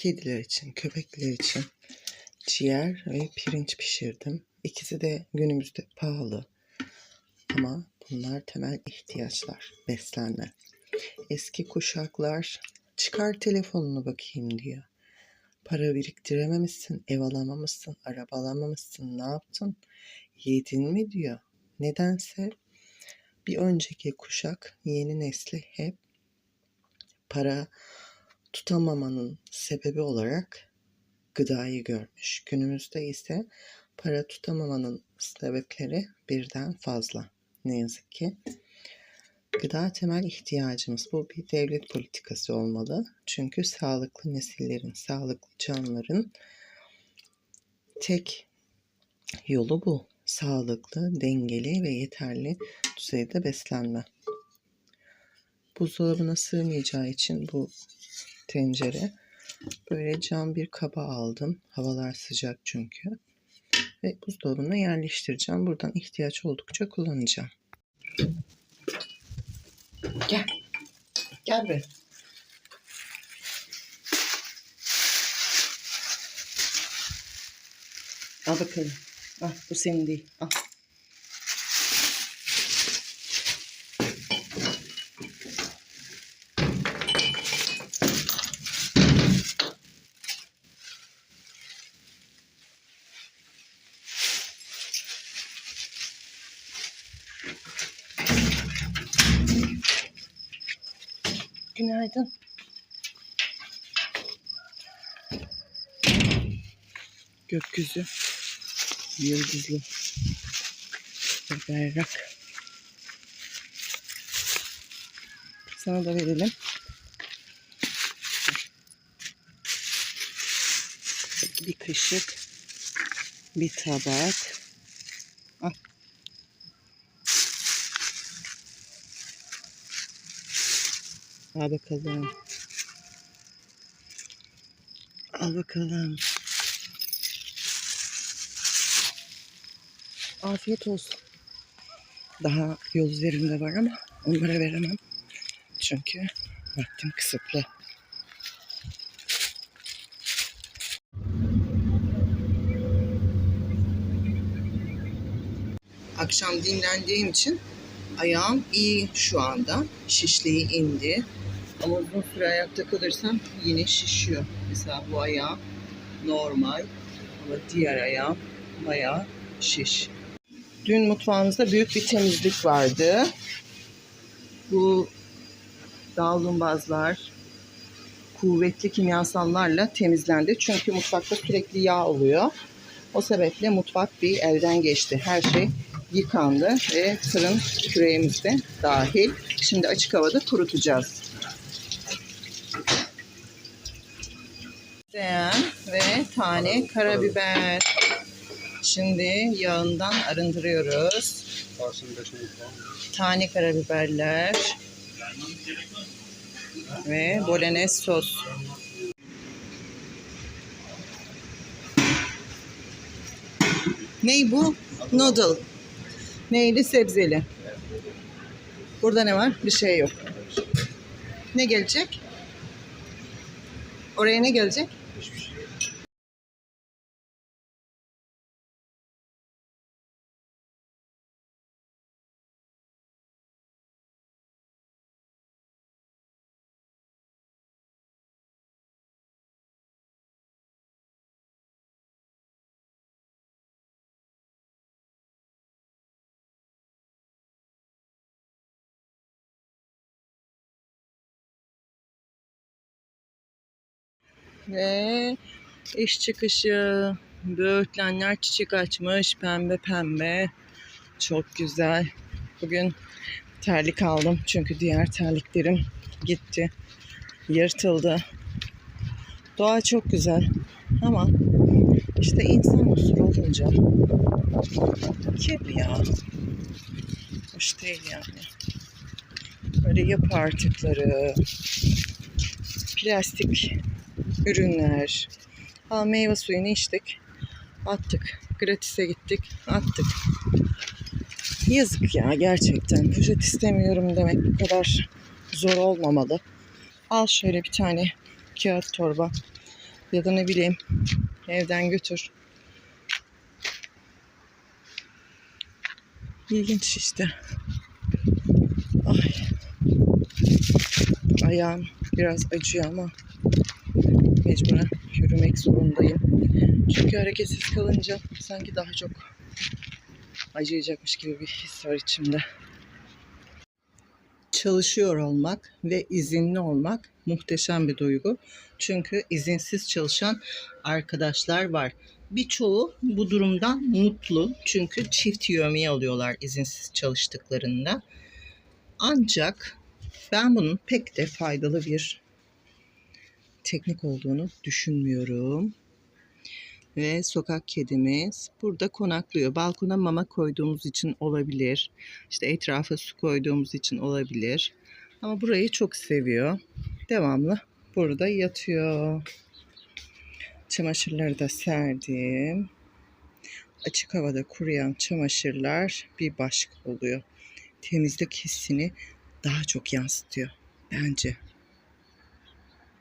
kediler için, köpekler için ciğer ve pirinç pişirdim. İkisi de günümüzde pahalı. Ama bunlar temel ihtiyaçlar, beslenme. Eski kuşaklar çıkar telefonunu bakayım diyor. Para biriktirememişsin, ev alamamışsın, araba alamamışsın, ne yaptın? Yedin mi diyor. Nedense bir önceki kuşak yeni nesli hep para tutamamanın sebebi olarak gıdayı görmüş. Günümüzde ise para tutamamanın sebepleri birden fazla. Ne yazık ki. Gıda temel ihtiyacımız. Bu bir devlet politikası olmalı. Çünkü sağlıklı nesillerin, sağlıklı canlıların tek yolu bu. Sağlıklı, dengeli ve yeterli düzeyde beslenme. Buzdolabına sığmayacağı için bu tencere böyle cam bir kaba aldım. Havalar sıcak çünkü. Ve buzdolabına yerleştireceğim. Buradan ihtiyaç oldukça kullanacağım. Gel. Gel be. Al bakalım. Al bu senin değil. Al. Günaydın. Gökyüzü yıldızlı ve berrak. Sana da verelim. Bir kaşık, bir tabak. Al bakalım. Al bakalım. Afiyet olsun. Daha yol üzerinde var ama onlara veremem. Çünkü vaktim kısıtlı. Akşam dinlendiğim için ayağım iyi şu anda. Şişliği indi. Ama uzun süre ayakta kalırsam yine şişiyor. Mesela bu ayağım normal ama diğer ayağım bayağı şiş. Dün mutfağımızda büyük bir temizlik vardı. Bu davlumbazlar kuvvetli kimyasallarla temizlendi. Çünkü mutfakta sürekli yağ oluyor. O sebeple mutfak bir elden geçti. Her şey yıkandı ve fırın küreğimiz de dahil. Şimdi açık havada kurutacağız. Değen ve tane karabiber. Şimdi yağından arındırıyoruz. Tane karabiberler ve bolognese sos. Ney bu? Noodle. Neyli sebzeli. Burada ne var? Bir şey yok. Ne gelecek? Oraya ne gelecek? Ve iş çıkışı böğürtlenler çiçek açmış pembe pembe. Çok güzel. Bugün terlik aldım çünkü diğer terliklerim gitti yırtıldı. Doğa çok güzel ama işte insan usul olunca kirli ya. Hoş değil yani. Böyle yapı artıkları plastik ürünler. Al meyve suyunu içtik. Attık. Gratis'e gittik. Attık. Yazık ya gerçekten. Poşet istemiyorum demek bu kadar zor olmamalı. Al şöyle bir tane kağıt torba. Ya da ne bileyim evden götür. İlginç işte. Ay. Ayağım biraz acıyor ama mecburen yürümek zorundayım. Çünkü hareketsiz kalınca sanki daha çok acıyacakmış gibi bir his var içimde. Çalışıyor olmak ve izinli olmak muhteşem bir duygu. Çünkü izinsiz çalışan arkadaşlar var. Birçoğu bu durumdan mutlu. Çünkü çift yövmiye alıyorlar izinsiz çalıştıklarında. Ancak ben bunun pek de faydalı bir teknik olduğunu düşünmüyorum. Ve sokak kedimiz burada konaklıyor. Balkona mama koyduğumuz için olabilir. İşte etrafa su koyduğumuz için olabilir. Ama burayı çok seviyor. Devamlı burada yatıyor. Çamaşırları da serdim. Açık havada kuruyan çamaşırlar bir başka oluyor. Temizlik hissini daha çok yansıtıyor bence.